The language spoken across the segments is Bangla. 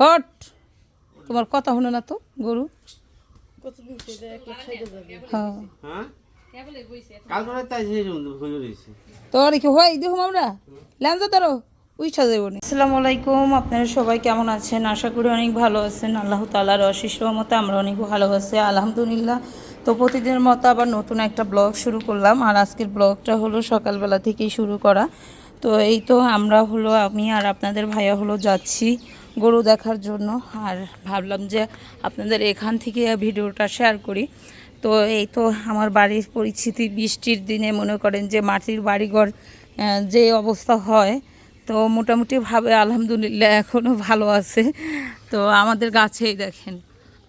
হট। তোমার কথা হলো না তো গরু? হ্যাঁ। হ্যাঁ? তোর কি হয়? দেখুন আমরা ল্যাঞ্জা ধরো। উইঠা যাব আসসালামু আলাইকুম। আপনারা সবাই কেমন আছেন? আশা করি অনেক ভালো আছেন। আল্লাহ তালার অশিস মতো আমরা অনেক ভালো আছি। আলহামদুলিল্লাহ। তো প্রতিদিনের মতো আবার নতুন একটা ব্লগ শুরু করলাম। আর আজকের ব্লগটা হলো সকালবেলা থেকেই শুরু করা। তো এই তো আমরা হলো আমি আর আপনাদের ভাইয়া হলো যাচ্ছি। গরু দেখার জন্য। আর ভাবলাম যে আপনাদের এখান থেকে ভিডিওটা শেয়ার করি। তো এই তো আমার বাড়ির পরিস্থিতি বৃষ্টির দিনে মনে করেন যে মাটির বাড়িঘর যে অবস্থা হয়, তো মোটামুটিভাবে আলহামদুলিল্লাহ এখনও ভালো আছে। তো আমাদের গাছেই দেখেন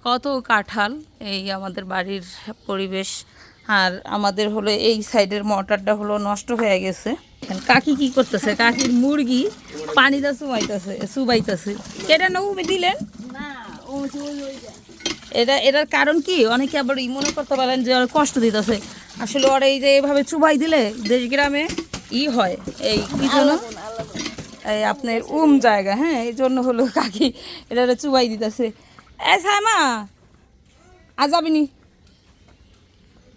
কত কাঁঠাল এই আমাদের বাড়ির পরিবেশ। আর আমাদের হলো এই সাইডের মোটরটা হলো নষ্ট হয়ে গেছে। কাকি কি করতেছে? কাকির মুরগি পানিটা চুবাইতেছে চুবাইতেছে কেটা না উবে দিলেন? এটা এটার কারণ কি? অনেকে আবার মনে করতে পারেন যে কষ্ট দিতেছে। আসলে ওরা এই যে এইভাবে চুবাই দিলে দেশ গ্রামে ই হয়। এই কি জন্য এই আপনার উম জায়গা হ্যাঁ? এই জন্য হলো কাকি এটা চুবাই দিতেছে। এ সাইমা আজ যাবিনি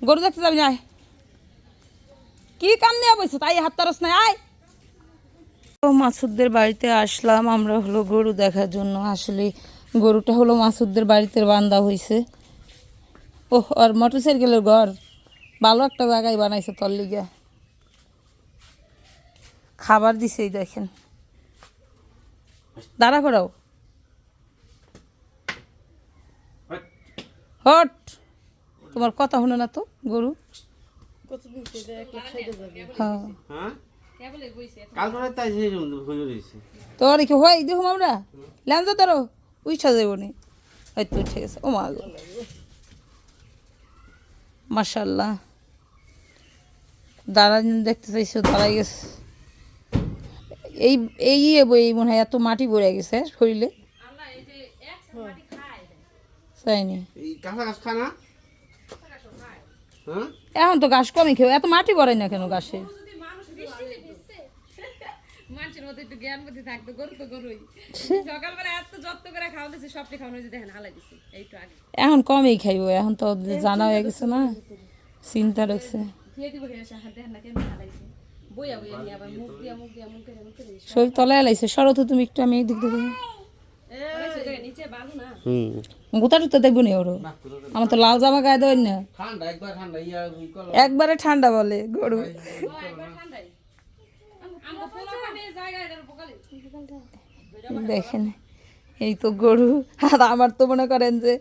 গরু দেখতে যাবি না? আয়। কি কাম নিয়ে বসে তাই হাত তারস নাই আয়। তো মাসুদদের বাড়িতে আসলাম আমরা হলো গরু দেখার জন্য। আসলে গরুটা হলো মাসুদদের বাড়িতে বান্ধা হয়েছে ও আর মোটর সাইকেলের ঘর। ভালো একটা জায়গায় বানাইছে তোর লিগা। খাবার দিছেই দেখেন। দাঁড়া করাও। হট! তোমার কথা শুনে না তো গরু? হ্যাঁ? তোর কি হয়? দেখুন আমরা ল্যাঞ্জা ধরো। উইঠা যাব নি। এই তো ঠিক আছে ও মা গো। মাশাল্লাহ দাঁড়া দেখতে চাইছো দাঁড়াই গেছে। এই এই ইয়ে বই মনে হয় এত মাটি পড়ে গেছে শরীরে। তাইনি এই কাঁচা গাছ খায় না? হ্যাঁ? এখন তো ঘাস কমই খেয়ে এত মাটি পড়ে না কেন ঘাসে? মানুষের মধ্যে একটু জ্ঞান বুদ্ধি থাকতো গরু তো গরুই। সকালবেলা এত যত্ন করে খাওয়া দিচ্ছে সবটি খাওয়ানো হয়েছে দেখেন হালাই এইটু আগে। এখন কমই খাইব এখন তো জানা হয়ে গেছে না চিন্তা রাখছে খেয়ে দিব খেয়ে দেখেন না কেমন হালাইছে বইয়া বইয়া নিয়ে আবার মুখ দিয়া মুখ দিয়া মুখ দিয়া মুখ দিয়ে শরীর তলায় লাইছে সরো তো তুমি একটু আমি দেখি। টুতা দেখব নি ওরও? আমার তো লাল জামা গায়ে দেবেন না। একবার ঠান্ডা ইয়া কল একবারে ঠান্ডা বলে গরু ঠান্ডাই আমরা পোলা পানে জায়গায় এটার পোকালে দেখেন এই তো গরু। আর আমার তো মনে করেন যে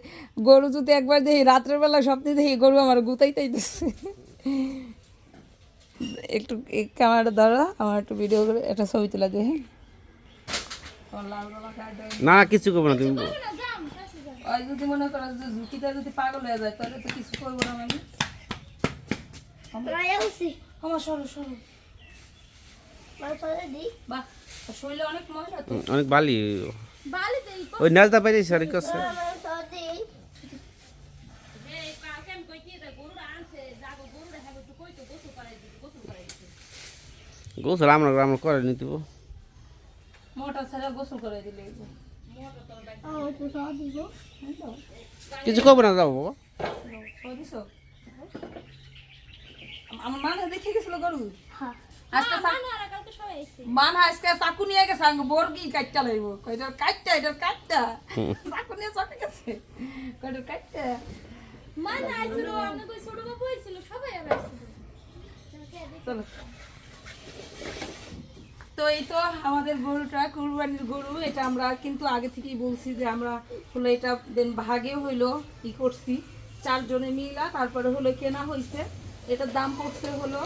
গরু যদি একবার দেখি রাত্রের বেলা স্বপ্নে দেখি গরু আমার গুতাই তাইতেছে। একটু ক্যামেরাটা ধরো আমার একটু ভিডিও করে একটা ছবি তুলে দিয়ে হ্যাঁ? না কিছু করব না তুমি ওই যদি মনে করো যে ঝুঁকিটা যদি পাগল হয়ে যায় তাহলে তো কিছু করব না আমি আমার সরো সরো। বাহ তোর শরীরে অনেক বালি। ওই নাচদা পাইলে সারি করছে গোসল আমরা আমরা করে নিতে মোটা ছাড়া গোসল করে দিলে। কিছু করব না যাব বাবা। আমার মানে দেখে গেছিল গরু? আজকে মান আজকে চাকু নিয়ে গেছে আঙ্গ বর্গি কাটটা লইব। কইটার কাটটা এটার কাটটা চাকু নিয়ে চটে গেছে। কইটার কাটটা চলো। তো এই তো আমাদের গরুটা কুরবানির গরু এটা আমরা কিন্তু আগে থেকেই বলছি যে আমরা হলো এটা দেন ভাগে হইল ই করছি। চারজনে মিলা তারপরে হলো কেনা হয়েছে এটার দাম পড়ছে হলো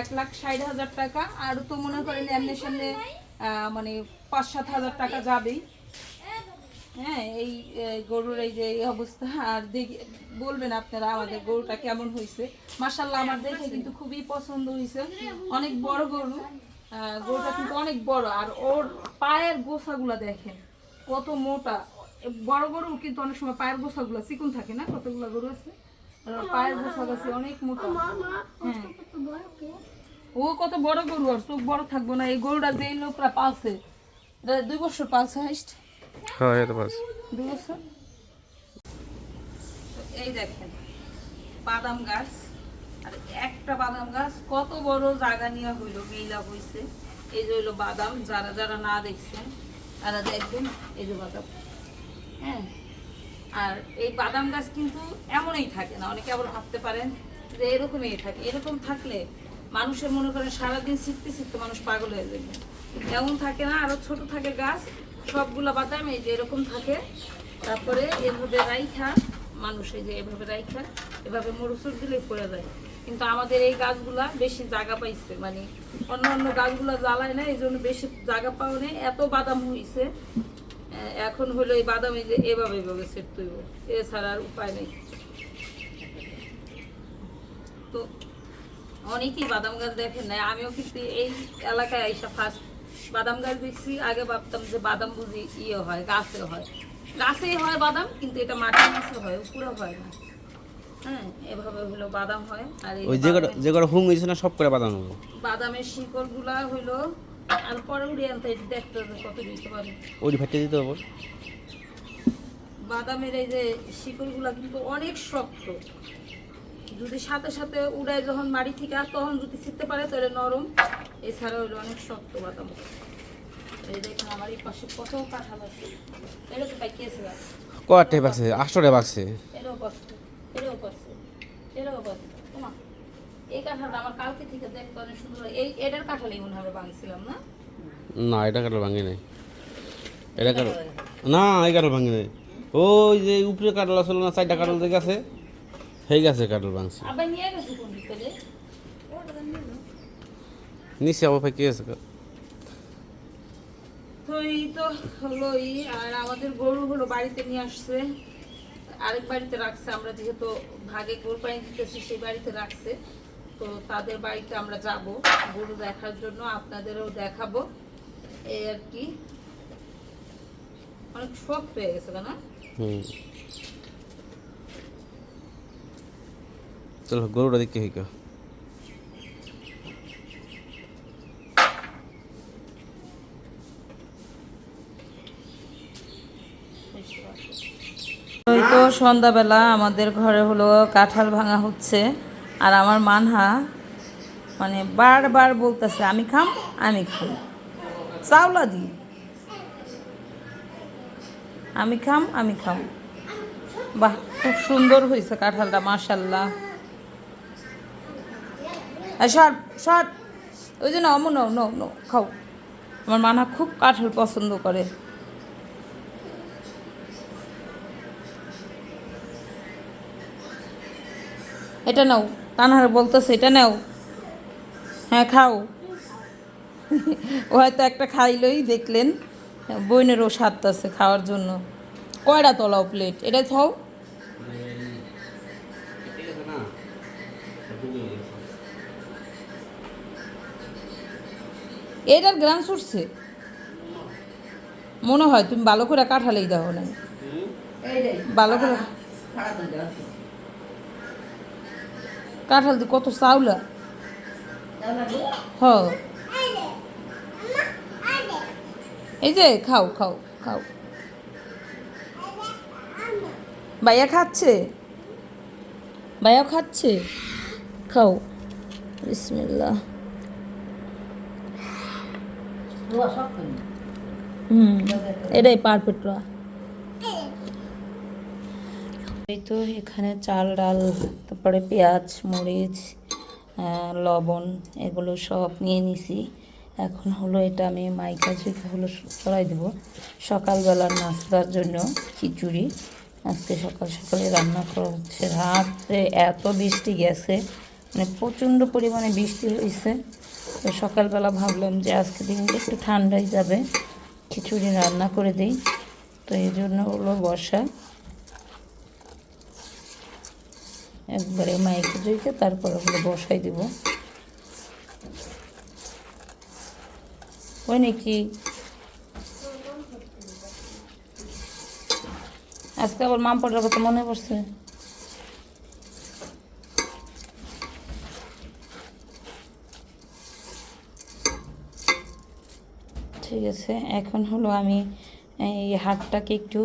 এক লাখ ষাট হাজার টাকা। আর তো মনে করেন এমনি সামনে মানে পাঁচ সাত হাজার টাকা যাবেই। হ্যাঁ এই গরুর এই যে এই অবস্থা। আর দেখি, বলবেন আপনারা আমাদের গরুটা কেমন হয়েছে? মার্শাল্লাহ আমার দেখে কিন্তু খুবই পছন্দ হয়েছে। অনেক বড় গরু। গরুটা কিন্তু অনেক বড়। আর ওর পায়ের গোছাগুলো দেখেন, কত মোটা। বড় গরু কিন্তু অনেক সময় পায়ের গোছাগুলো চিকুন থাকে না? কতগুলো গরু আছে? গোছা অনেক মোটা। হ্যাঁ। ও কত বড় গরু আর চোখ বড় থাকব না এই গরুটা যে লোকরা পালছে দুই বছর পালছে হাইস্ট? হ্যাঁ এটা পাস দু বছর? এই দেখেন বাদাম গাছ আর একটা বাদাম গাছ কত বড় জায়গা নিয়ে হইল মেলা হইছে। এই যে হইল বাদাম যারা যারা না দেখছেন তারা দেখবেন এই যে বাদাম। হ্যাঁ। আর এই বাদাম গাছ কিন্তু এমনই থাকে না অনেকে আবার ভাবতে পারেন যে এরকমই থাকে। এরকম থাকলে মানুষের মনে করেন সারাদিন শিখতে শিখতে মানুষ পাগল হয়ে যাবে। এমন থাকে না আরও ছোট থাকে গাছ সবগুলা বাদাম এই যে এরকম থাকে। তারপরে এভাবে রাইখা মানুষ এই যে এভাবে রাইখা এভাবে মরুচুর দিলে পড়ে যায়। কিন্তু আমাদের এই গাছগুলা বেশি জায়গা পাইছে মানে অন্য অন্য গাছগুলা জ্বালায় না এই জন্য বেশি জায়গা পাওয়া নেই। এত বাদাম আহ, এখন হলো এই বাদাম যে এভাবে এভাবে সেট তৈব এছাড়া আর উপায় নেই। তো অনেকেই বাদাম গাছ দেখেন না আমিও কিন্তু এই এলাকায় আইসা ফার্স্ট বাদাম গাছ দেখছি। আগে ভাবতাম যে বাদাম বুঝি ইয়ে হয় গাছে হয়। গাছেই হয় বাদাম কিন্তু এটা মাটির নিচে হয় উপরে হয় না। হ্যাঁ এভাবে হলো বাদাম হয়। আর ওই যে যে হুম হয়েছে না সব করে বাদাম হলো? বাদামের শিকড়গুলা হইল আর পরে উড়িয়ে আনতে দেখতে কত দিতে পারে। ওই ফেটে দিতে হবে। বাদামের এই যে শিকড়গুলা কিন্তু অনেক শক্ত। যদি সাথে সাথে উড়ায় যখন মাটি থেকে আর তখন যদি ছিটতে পারে তাহলে নরম। এছাড়া হলো অনেক শক্ত বাদাম। এই দেখুন আমার এই পাশে কত কাঁঠাল আছে। এটা তো পাইকিয়েছে গাছ কটা টেপ আছে? আটশো টেপ আছে। এরও পাচ্ছে এরও এই কাঁঠালটা আমার কালকে থেকে দেখতে অনেক সুন্দর এই এটার কাঁঠালই মনে হয় আমরা ভাঙছিলাম না? না এটা কাটাল ভাঙি নাই। এটা কাটাল না এই কাটাল ভাঙি নাই। ওই যে উপরে কাটাল আসলে না চারটা কাটাল যে গেছে সেই গাছে কাটাল ভাঙছি। আবার নিয়ে গেছে কোন ভিতরে নিচে আবার ফেঁকে আছে তো এই তো হলোই আর আমাদের গরু হলো বাড়িতে নিয়ে আসছে। আরেক বাড়িতে রাখছে আমরা যেহেতু ভাগে গরু পানি দিতেছি সেই বাড়িতে রাখছে। তো তাদের বাড়িতে আমরা যাব। গরু দেখার জন্য আপনাদেরও দেখাবো। এই আর কি। অনেক শখ পেয়ে গেছে না? চলো গরুটা দেখতে হইকা ওই তো সন্ধ্যাবেলা আমাদের ঘরে হলো কাঁঠাল ভাঙা হচ্ছে। আর আমার মানহা মানে বারবার বলতেছে, আমি খাম আমি খাম চাওলা দি। আমি খাম আমি খাম। বাহ, খুব সুন্দর হয়েছে কাঁঠালটা মাশাল্লাহ শর্ট শর্ট ওই জন্য অমন নো নো নো খাও। আমার মানহা খুব কাঁঠাল পছন্দ করে। এটা নাও। তানহার বলতেছে এটা নাও। হ্যাঁ খাও। ও হয়তো একটা খাইলই দেখলেন। বইনেরও স্বাদ আছে খাওয়ার জন্য। কয়টা তলাও প্লেট এটা থাও এটার গ্রাম ছুটছে। মনে হয় তুমি ভালো করে কাঠালেই দাও না ভালো করে কাঁঠাল দিয়ে কত চাউলা? হ এই যে খাও খাও খাও। ভাইয়া খাচ্ছে? ভাইয়া খাচ্ছে? খাও। বিসমিল্লাহ। হুম এটাই পারফেক্ট রা এই তো এখানে চাল, ডাল, তারপরে পেঁয়াজ, মরিচ লবণ এগুলো সব নিয়ে নিছি। এখন হলো এটা আমি মাইকা ঝুঁকে হলো চড়াই দেবো। সকালবেলার নাস্তার জন্য খিচুড়ি। আজকে সকাল সকালে রান্না করা হচ্ছে। রাত্রে এত বৃষ্টি গেছে মানে প্রচণ্ড পরিমাণে বৃষ্টি হয়েছে তো সকালবেলা ভাবলাম যে আজকে দিনটা একটু ঠান্ডাই যাবে। খিচুড়ি রান্না করে দিই। তো এই জন্য হলো বসা একবারে মাইকে জুইকে তারপরে ওগুলো বসাই দিব। ওই নাকি? আজকে আবার মাম পড়ার কথা মনে পড়ছে। ঠিক আছে, এখন হলো আমি এই হাতটাকে একটু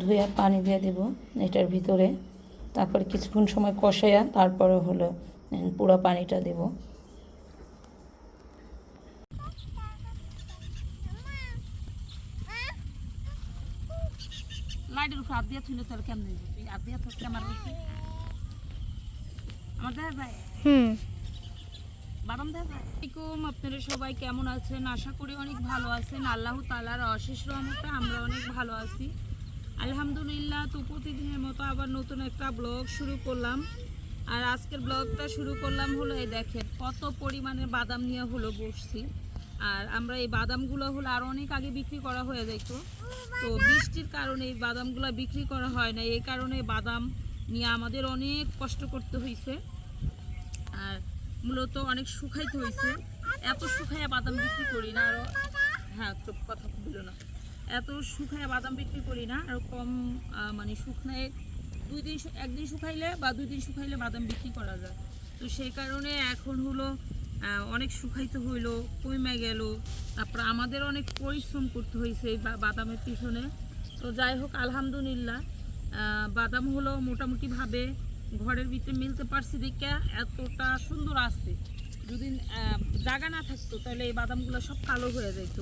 ধুয়ে পানি দিয়ে দেব, এটার ভিতরে। তারপরে কিছুক্ষণ সময় কষাইয়া তারপরে হলো পুরো পানিটা দেব। লাইটের উপর হাত দিয়ে থুলে তোর কেমন হাত দিয়ে তোর কেমন আমার দেখা যায়? হুম। বাদাম দেখা যায়? আপনারা সবাই কেমন আছেন? আশা করি অনেক ভালো আছেন। আল্লাহ তালার অশেষ রহমতে আমরা অনেক ভালো আছি। আলহামদুলিল্লাহ তো প্রতিদিনের মতো আবার নতুন একটা ব্লগ শুরু করলাম। আর আজকের ব্লগটা শুরু করলাম হলো, এই দেখেন, কত পরিমাণে বাদাম নিয়ে হলো বসছি। আর আমরা এই বাদামগুলো হলো আর অনেক আগে বিক্রি করা হয়ে যেত। তো বৃষ্টির কারণে এই বাদামগুলো বিক্রি করা হয় না এই কারণে বাদাম নিয়ে আমাদের অনেক কষ্ট করতে হয়েছে আর মূলত অনেক শুকাইতে হয়েছে এত শুকাইয়া বাদাম বিক্রি করি না আরও হ্যাঁ কথা বলল না। এত শুকাইয়া বাদাম বিক্রি করি না, আর কম মানে শুকনায় দুই দিন একদিন শুকাইলে বা দুই দিন শুকাইলে বাদাম বিক্রি করা যায়। তো সেই কারণে এখন হলো অনেক শুকাইতে হইল কমে গেল, তারপর আমাদের অনেক পরিশ্রম করতে হয়েছে এই বাদামের পিছনে। তো যাই হোক, আলহামদুলিল্লাহ বাদাম হলো মোটামুটিভাবে ঘরের ভিতরে মিলতে পারছি দেখে এতটা সুন্দর আসছে যদি জায়গা না থাকতো তাহলে এই বাদামগুলো সব কালো হয়ে যেত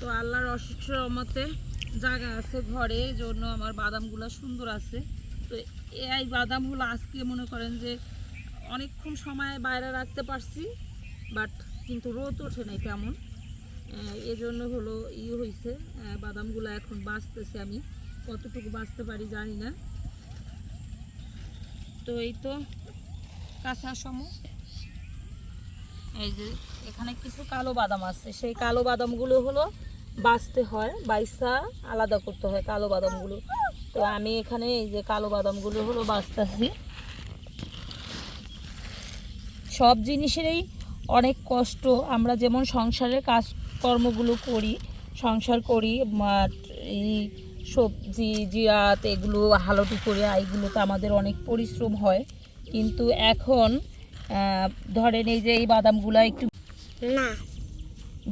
তো আল্লাহর অশেষ রহমতে জায়গা আছে ঘরে জন্য আমার বাদামগুলো সুন্দর আছে। তো এই বাদাম হলো আজকে মনে করেন যে অনেকক্ষণ সময় বাইরে রাখতে পারছি, বাট কিন্তু রোদ ওঠে নাই তেমন। এজন্য হলো ই হয়েছে বাদামগুলো এখন বাঁচতেছে আমি। কতটুকু বাঁচতে পারি জানি না। তো এই তো কাঁচা সম। এই যে এখানে কিছু কালো বাদাম আছে, সেই কালো বাদামগুলো হলো বাছতে হয়, বাইসা আলাদা করতে হয় কালো বাদামগুলো। তো আমি এখানে এই যে কালো বাদামগুলো হলো বাছতেছি সব জিনিসেরই অনেক কষ্ট। আমরা যেমন সংসারের কাজকর্মগুলো করি, সংসার করি এই সবজি, জিরাত, এগুলো হালটি করে এইগুলোতে আমাদের অনেক পরিশ্রম হয়। কিন্তু এখন ধরেন এই যে এই বাদামগুলো একটু না।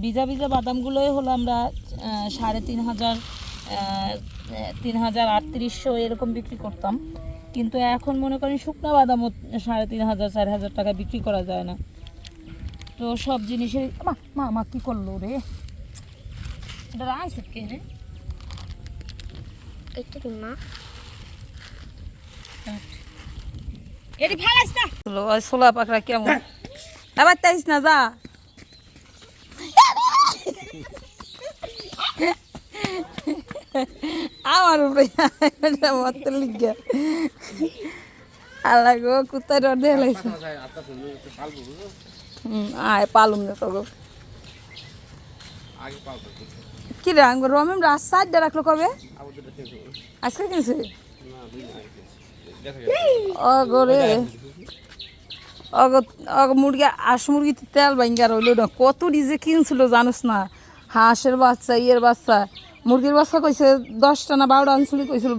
ভিজা ভিজা বাদামগুলোই হলো আমরা সাড়ে তিন হাজার তিন হাজার আটত্রিশশো এরকম বিক্রি করতাম। কিন্তু এখন মনে করেন শুকনো বাদামও সাড়ে তিন হাজার চার হাজার টাকা বিক্রি করা যায় না। তো সব জিনিসের মা মা মা কী করল রে? এটা আইসে কে রে? এটি ফেলাস না। সোলা পাকড়া কেমন? আবার তাইস না যা। আমার উপরে মতো লিখে। আল্লাহ গো, কুত্তার হেলাইছে হুম, আয়, পালুম না তো গো। কি রে আঙ্গুর, রমেম সাইডটা রাখল কবে? আজকে কিনছে? না দুই দিন আগে দেখা গেছে ও রে অগ অগ মুরগি আস মুরগিতে তেল ভাঙ্গার হইল না। কত ডিজে কিনছিল জানোস না? হাঁসের বাচ্চা, ইয়ের বাচ্চা। মুরগির বাচ্চা কইছে দশটা না বারোটা আনছিল, কইছিল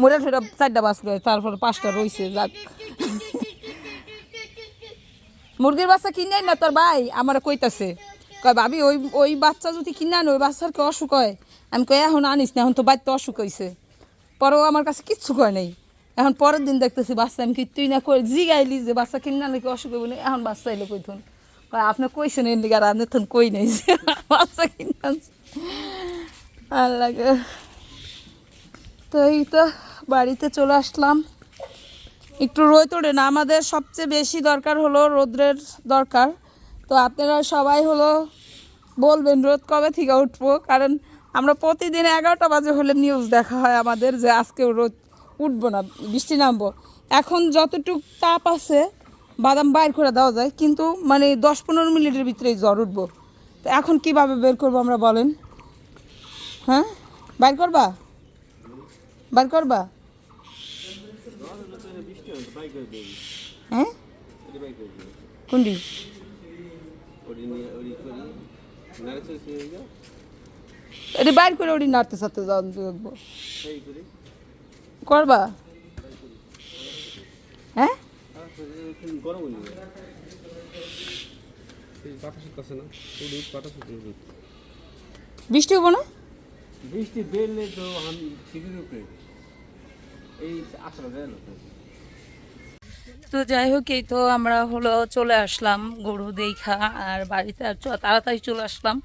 মোটা ঠেটা চারটা বাঁচলো তারপর পাঁচটা রইছে, যাক। মুরগির বাচ্চা কিনে না তোর ভাই? আমার কইতাছে। কয়, ভাবি, ওই ওই বাচ্চা যদি কিনে আনো, ওই বাচ্চার কি অসুখ হয়? আমি কই, এখন আনিস না, এখন তো বাড়িতে অসুখ হয়েছে পরেও আমার কাছে কিচ্ছু কয় নাই। এখন পরের দিন দেখতেছি বাচ্চা আমি কি তুই না কই জিগাইলি যে বাচ্চা কিনে আনলে অসুখ হইব না? এখন বাচ্চা এলো কই থুন? কয়, আপনি কইছেন এর লিগার আপনি থুন কই নাই বাচ্চা কিনে আর লাগে। তো এই তো বাড়িতে চলে আসলাম। একটু রোদ ওঠে না, আমাদের সবচেয়ে বেশি দরকার হলো রোদ্রের দরকার। তো আপনারা সবাই হলো বলবেন রোদ কবে থেকে উঠবো? কারণ আমরা প্রতিদিন এগারোটা বাজে হলে নিউজ দেখা হয় আমাদের যে আজকেও রোদ উঠবো না, বৃষ্টি নামবো। এখন যতটুক তাপ আছে, বাদাম বাইর করে দেওয়া যায়, কিন্তু মানে দশ পনেরো মিনিটের ভিতরেই জ্বর উঠবো। তো এখন কীভাবে বের করব আমরা বলেন? হ্যাঁ? বাইর করবা? বাইর করবা? হ্যাঁ? কোনটি? এটা বাইর করে ওটি নাড়তে সাথে দেখব। করবা? হ্যাঁ? বৃষ্টি হব না? বৃষ্টি বেরলে তো আমি সিঁড়ির উপরে। এই আশ্রয় দেয় না তো যাই হোক, এই তো আমরা হলো চলে আসলাম গরু দেখা, আর বাড়িতে আর তাড়াতাড়ি চলে আসলাম।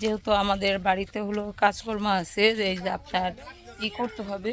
যেহেতু আমাদের বাড়িতে হলো কাজকর্ম আছে যে আপনার ই করতে হবে।